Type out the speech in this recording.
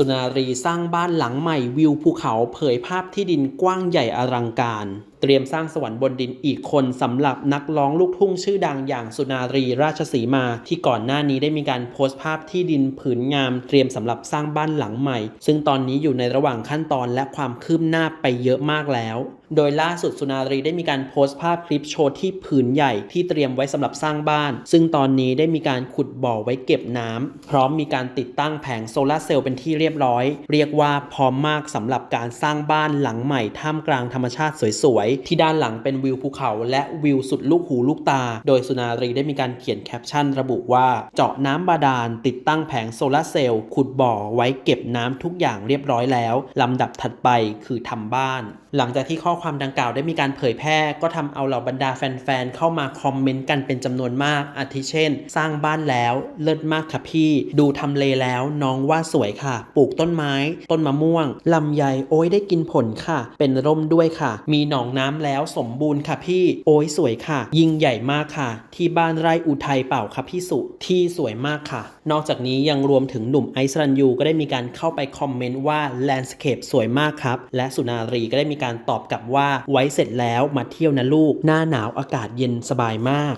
สุนารีสร้างบ้านหลังใหม่วิวภูเขาเผยภาพที่ดินกว้างใหญ่อลังการ เตรียมสร้างสวรรค์บนดินอีกคนสำหรับนักร้องลูกทุ่งชื่อดังอย่างสุนารีราชสีมา ที่ก่อนหน้านี้ได้มีการโพสต์ภาพที่ดินผืนงาม เตรียมสำหรับสร้างบ้านหลังใหม่ ซึ่งตอนนี้อยู่ในระหว่างขั้นตอนและความคืบหน้าไปเยอะมากแล้ว โดยล่าสุดสุนารีได้มีการโพสต์ภาพคลิปโชว์ที่ผืนใหญ่ที่เตรียมไว้สำหรับสร้างบ้าน ซึ่งตอนนี้ได้มีการขุดบ่อไว้เก็บน้ำพร้อมมีการติดตั้งแผงโซลาร์เซลล์เป็นที่เรียบร้อย เรียกว่าพร้อมมากสำหรับการสร้างบ้านหลังใหม่ท่ามกลางธรรมชาติสวยๆ ที่ด้านหลังเป็นวิวภูเขา และวิวสุดลูกหูลูกตา โดยสุนารีได้มีการเขียนแคปชั่น ระบุว่า เจาะน้ำบาดาลติดตั้งแผงโซลาร์เซลล์ขุดบ่อไว้เก็บน้ำทุกอย่างเรียบร้อยแล้วลำดับถัดไปคือทำบ้าน หลังจากที่ข้อความดังกล่าวได้มีการเผยแพร่ ก็ทำเอาเหล่าบรรดาแฟนๆ เข้ามาคอมเมนต์กันเป็นจำนวนมาก อาทิเช่น สร้างบ้านแล้วเลิศมากค่ะพี่ ดูทำเลแล้วน้องว่าสวยค่ะ ปลูกต้นไม้ ต้นมะม่วงลำไยโอ้ยได้กินผลค่ะ เป็นร่มด้วยค่ะ มีหนองน้ำแล้วสมบูรณ์ค่ะพี่ โอ้ยสวยค่ะ ยิ่งใหญ่มากค่ะ ที่บ้านไร่อุทัยเปล่าค่ะพี่สุที่สวยมากค่ะ นอกจากนี้ยังรวมถึงหนุ่มไอซ์รันยูก็ได้มีการเข้าไปคอมเมนต์ว่าแลนด์สเคปสวยมากครับและสุนารีก็ได้มีการตอบกลับว่าไว้เสร็จแล้วมาเที่ยวนะลูก หน้าหนาวอากาศเย็นสบายมาก